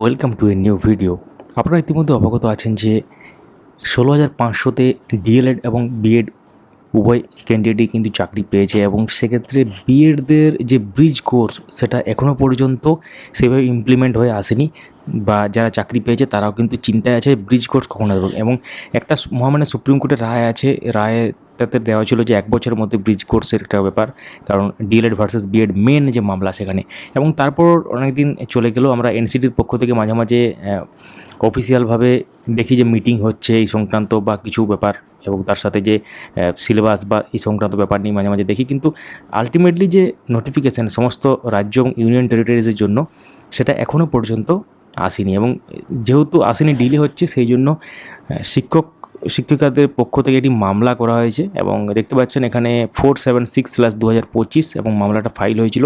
Welcome to a new video আপনারা ইতিমধ্যে অবগত আছেন যে ষোলো হাজার পাঁচশোতে ডিএলএড এবং বিএড উভয় ক্যান্ডিডেটই কিন্তু চাকরি পেয়েছে এবং সেক্ষেত্রে বিএডদের যে ব্রিজ কোর্স সেটা এখনও পর্যন্ত সেভাবে ইমপ্লিমেন্ট হয়ে আসেনি বা যারা চাকরি পেয়েছে তারাও কিন্তু চিন্তায় আছে ব্রিজ কোর্স কখন আসবে এবং একটা মহামান্য সুপ্রিম কোর্টের রায় আছে, রায়টাতে দেওয়া ছিল যে এক বছরের মধ্যে ব্রিজ কোর্সের একটা ব্যাপার, কারণ ডিএলএড ভার্সেস বিএড মেন যে মামলা সেখানে। এবং তারপর অনেক দিন চলে গেলেও আমরা এনসিটির পক্ষ থেকে মাঝে মাঝে অফিসিয়ালভাবে দেখি যে মিটিং হচ্ছে এই সংক্রান্ত বা কিছু ব্যাপার। এবং তার সাথে যে সিলেবাস বা এই সংক্রান্ত ব্যাপার নিয়ে মাঝে মাঝে দেখি। কিন্তু আলটিমেটলি যে নোটিফিকেশান সমস্ত রাজ্য এবং ইউনিয়ন টেরিটরিজের জন্য সেটা এখনও পর্যন্ত আসেনি এবং যেহেতু আসেনি ডিলে হচ্ছে, সেই জন্য শিক্ষক, শিক্ষিকাদের পক্ষ থেকে একটি মামলা করা হয়েছে এবং দেখতে পাচ্ছেন এখানে ফোর সেভেন সিক্স স্ল্যাশ দু হাজার পঁচিশ এবং মামলাটা ফাইল হয়েছিল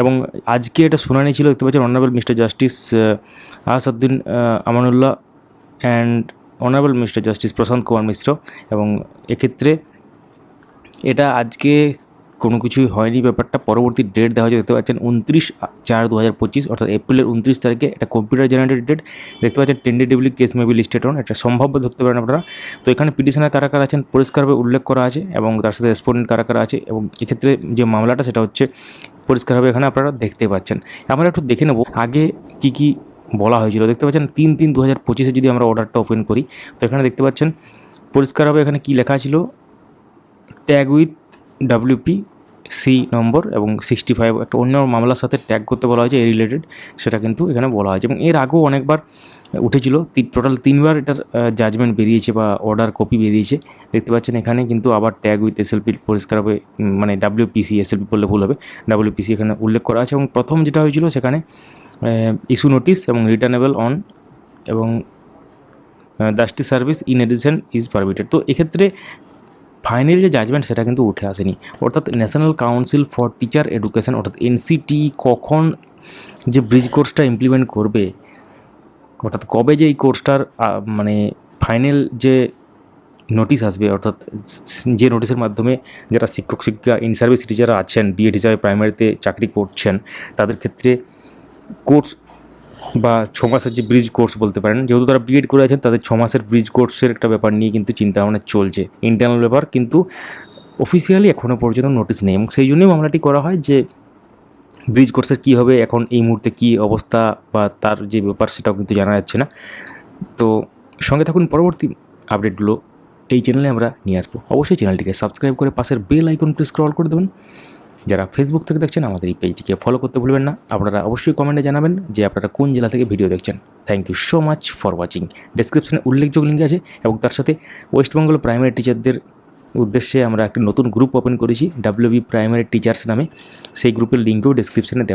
এবং আজকে এটা শুনানি ছিল, দেখতে পাচ্ছেন honourable mister justice Asaduddin Amanullah and honourable mister justice Prashant Kumar Mishra এবং এক্ষেত্রে এটা আজকে কোনো কিছুই হয়নি, ব্যাপারটা পরবর্তী ডেট দেওয়া হয়েছে দেখতে পাচ্ছেন উনত্রিশ চার দু হাজার পঁচিশ, অর্থাৎ এপ্রিলের উনত্রিশ তারিখে একটা কম্পিউটার জেনারেটেড ডেট দেখতে পাচ্ছেন tentatively case maybe listed on এটা সম্ভাব্য ধরতে পারেন আপনারা। তো এখানে পিটিশনার কারা কারা আছেন পরিষ্কারভাবে উল্লেখ করা আছে, এবং তার সাথে রেসপন্ডেন্ট কারা কারা আছে, এবং এক্ষেত্রে যে মামলাটা, সেটা হচ্ছে পরিষ্কারভাবে এখানে আপনারা দেখতে পাচ্ছেন। আমরা একটু দেখে নেব, আগে কী কী বলা হয়েছিল। দেখতে পাচ্ছেন তিন তিন দু হাজার পঁচিশে যদি আমরা অর্ডারটা ওপেন করি, তো এখানে দেখতে পাচ্ছেন পরিষ্কারভাবে এখানে কী লেখা ছিল? Tag with WP C number এবং সিক্সটি ফাইভ একটা অন্য মামলার সাথে ট্যাগ করতে বলা হয়েছে এই রিলেটেড সেটা কিন্তু এখানে বলা হয়েছে। এবং এর আগেও অনেকবার উঠেছিল টোটাল তিনবার এটার জাজমেন্ট বেরিয়েছে বা অর্ডার কপি বেরিয়েছে। দেখতে পাচ্ছেন এখানে কিন্তু আবার ট্যাগ উইথ এসএলপি পরিষ্কারভাবে মানে ডাব্লিউপিসি এসএলপি বললে ভুল হবে। ডাব্লিউপিসি এখানে উল্লেখ করা আছে এবং প্রথম যেটা হয়েছিল সেখানে ইস্যু নোটিস এবং রিটার্নেবল অন এবং দাস্টি service in addition is permitted তো এক্ষেত্রে ফাইনাল যে জাজমেন্ট সেটা কিন্তু উঠে আসেনি। অর্থাৎ national council for teacher education অর্থাৎ এনসিটি কখন যে ব্রিজ কোর্সটা ইমপ্লিমেন্ট করবে, অর্থাৎ কবে যে এই কোর্সটার মানে ফাইনাল যে নোটিশ আসবে, অর্থাৎ যে নোটিশের মাধ্যমে যারা শিক্ষক, শিক্ষিকা ইন সার্ভিস টিচাররা আছেন বিএড হিসাবে প্রাইমারিতে চাকরি করছেন, তাদের ক্ষেত্রে কোর্স বা ছ মাসের যে ব্রিজ কোর্স বলতে পারেন, যেহেতু তারা বিএড করে আছেন, তাদের ছ মাসের ব্রিজ কোর্সের একটা ব্যাপার নিয়ে কিন্তু চিন্তা ভাবনা চলছে। ইন্টারনাল ব্যাপার, কিন্তু অফিসিয়ালি এখনও পর্যন্ত নোটিশ নেই এবং সেই জন্যই মামলাটি করা হয় যে ব্রিজ কোর্সের কী হবে, এখন এই মুহূর্তে কী অবস্থা বা তার যে ব্যাপার সেটাও কিন্তু জানা যাচ্ছে না। তো সঙ্গে থাকুন, পরবর্তী আপডেটগুলো এই চ্যানেলে আমরা নিয়ে আসব। অবশ্যই চ্যানেলটিকে সাবস্ক্রাইব করে পাশের বেল আইকন প্রেস স্ক্রল করে দেবেন। যারা ফেসবুক থেকে দেখছেন, আমাদের এই পেজটিকে ফলো করতে ভুলবেন না। আপনারা অবশ্যই কমেন্টে জানাবেন যে আপনারা কোন জেলা থেকে ভিডিও দেখছেন। Thank you so much for watching ডেসক্রিপশনে উল্লেখযোগ্য লিঙ্ক আছে এবং তার সাথে ওয়েস্ট বেঙ্গল প্রাইমারি টিচারদের উদ্দেশ্যে আমরা একটি নতুন গ্রুপ ওপেন করেছি ডাব্লিউবি প্রাইমারি টিচার্স নামে। সেই গ্রুপের লিঙ্কও ডিসক্রিপশনে দেওয়া